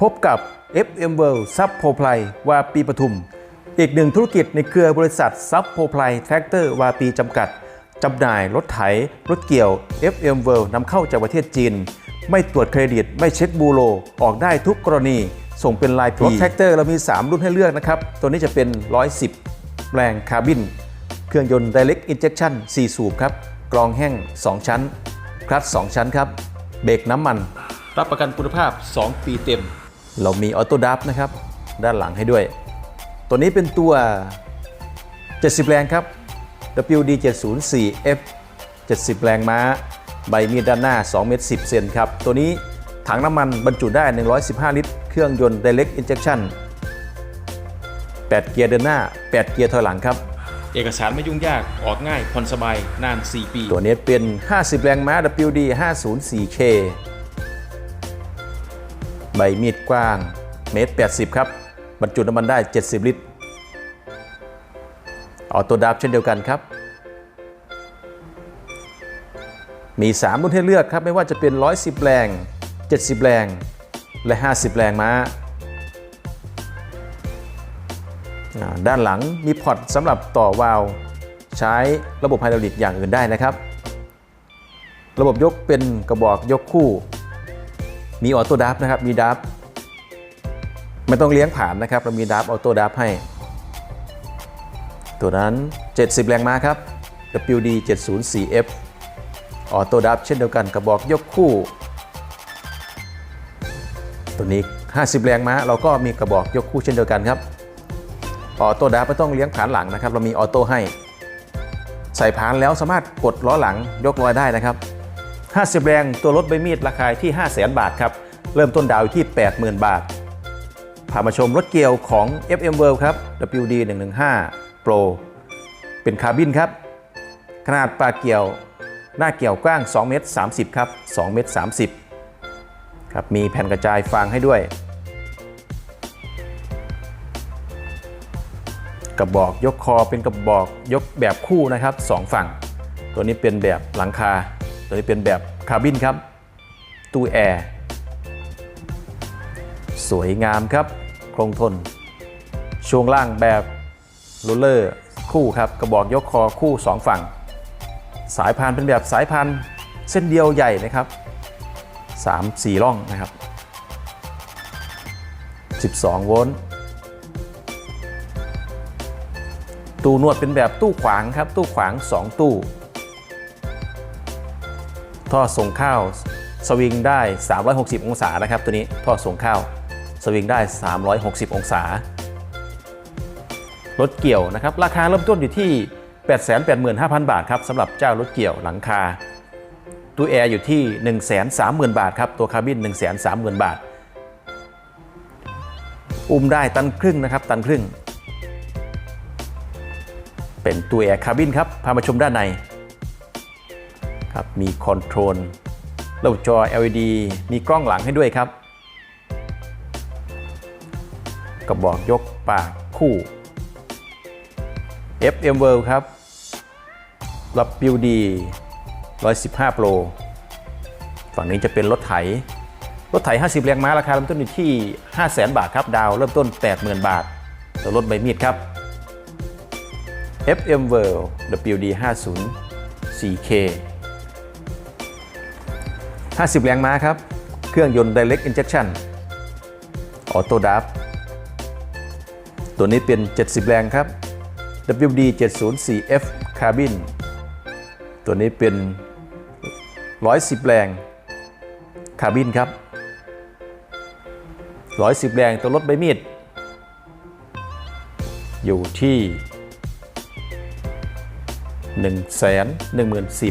พบกับ FM World ซับโพไพลวาปีปทุม อีกหนึ่งธุรกิจในเครือบริษัทซับโพไพลแทรกเตอร์วาปีจำกัดจำหน่ายรถไถ รถเกี่ยว FM World นำเข้าจากประเทศจีน ไม่ตรวจเครดิต ไม่เช็คบูโรออกได้ทุกกรณี ส่งเป็นลายรถแท็กเตอร์เรามี 3 รุ่นให้เลือกนะครับ ตัวนี้จะเป็น 110 แรงคาร์บิน เครื่องยนต์ Direct Injection 4 สูบครับ กรองแห้ง 2 ชั้น คลัตช์2ชั้นครับ เบรกน้ำมัน รับประกันคุณภาพ 2 ปีเต็ม เรามีออโต้ดับนะครับ ด้านหลังให้ด้วย ตัวนี้เป็นตัว 70 แรงครับ WD 704 F 70 แรงม้า ใบมีดด้านหน้า2เมตร10 เซนครับ ตัวนี้ถังน้ำมันบรรจุได้ 115 ลิตร เครื่องยนต์ Direct Injection 8 เกียร์เดินหน้า 8 เกียร์ถอยหลังครับเอกสารไม่ยุ่งยาก ออกง่ายผ่อนสบาย นาน 4 ปี ตัวนี้เป็น 50 แรงม้า WD 504K ใบมีดกว้างเมตร 80 ครับ บรรจุน้ำมันได้ 70 ลิตร ออโต้ดับเช่นเดียวกันครับ มี 3 รุ่นให้เลือกครับ ไม่ว่าจะเป็น 110 แรง 70 แรง และ 50 แรงม้าอ่าด้านหลังมีพอร์ตสำหรับต่อวาล์วใช้ระบบไฮดรอลิกอย่างอื่นได้นะครับ ระบบยกเป็นกระบอกยกคู่ มีออโต้ดับนะครับ มีดับไม่ต้องเลี้ยงผ่านนะครับ เรามีดับออโต้ดับให้ ตัวนั้น 70 แรงม้าครับ WD 704F ออโต้ดับเช่นเดียวกันกระบอกยกคู่ ตัวนี้ 50 แรงม้าเราก็มีกระบอกยกคู่เช่นเดียวกันครับออโต้ดับไม่ต้องเลี้ยงผ่านหลังนะครับ เรามีออโต้ให้ ใส่ผ่านแล้วสามารถกดล้อหลังยกลอยได้นะครับ 50 แรงตัวรถใบมีดราคาที่ 5 0 0แสนบาทครับ เริ่มต้นดาวอยู่ที่ 80,000 บาท พามาชมรถเกียวของ FM World ครับ WD 115 Pro เป็นคาร์บินครับ ขนาดปากเกียว หน้าเกี่ยวกว้าง 2 เมตร 30 ครับ 2 เมตร 30 ครับ มีแผ่นกระจายฟางให้ด้วย กระบอกยกคอเป็นกระบอกยกแบบคู่นะครับสองฝั่ง ตัวนี้เป็นแบบหลังคา ตัวนี้เป็นแบบคาร์บินครับ ตู้แอร์ สวยงามครับโครงทน ช่วงล่างแบบโรลเลอร์คู่ครับ กระบอกยกคอคู่สองฝั่ง สายพานเป็นแบบสายพานเส้นเดียวใหญ่นะครับ 3 4ร่องนะครับ 12 โวลต์ตู้นวดเป็นแบบตู้ขวางครับ ตู้ขวาง 2 ตู้ ท่อส่งข้าวสวิงได้ 360 องศานะครับ ตัวนี้ท่อส่งข้าวสวิงได้ 360 องศารถเกี่ยวนะครับ ราคาเริ่มต้นอยู่ที่ 885,000 บาทครับสำหรับเจ้ารถเกี่ยวหลังคาตู้แอร์อยู่ที่ 130,000 บาทครับ ตัวคาร์บิน 130,000 บาท อุ้มได้ตันครึ่งนะครับ ตันครึ่ง เป็นตัวแอร์คาร์บินครับ พามาชมด้านใน ครับมีคอนโทรลระบบจอ LED มีกล้องหลังให้ด้วยครับกระบอกยกปากคู่ FM World ครับรับ WD 115 Pro ฝั่งนี้จะเป็นรถไถ รถไถ 50 แรงม้าราคาเริ่มต้นอยู่ที่ 500,000 บาทครับ ดาวเริ่มต้น 80,000 บาทตัวรถใบมีดครับ FM World WD 50 4K 50 แรงม้าครับ เครื่องยนต์ Direct Injection ออโต้ดับตัวนี้เป็น 70 แรงครับ WD 704F Carbon ตัวนี้เป็น 110 แรงคาร์บินครับ 110 แรงตัวรถใบมีด อยู่ที่ 1 1 4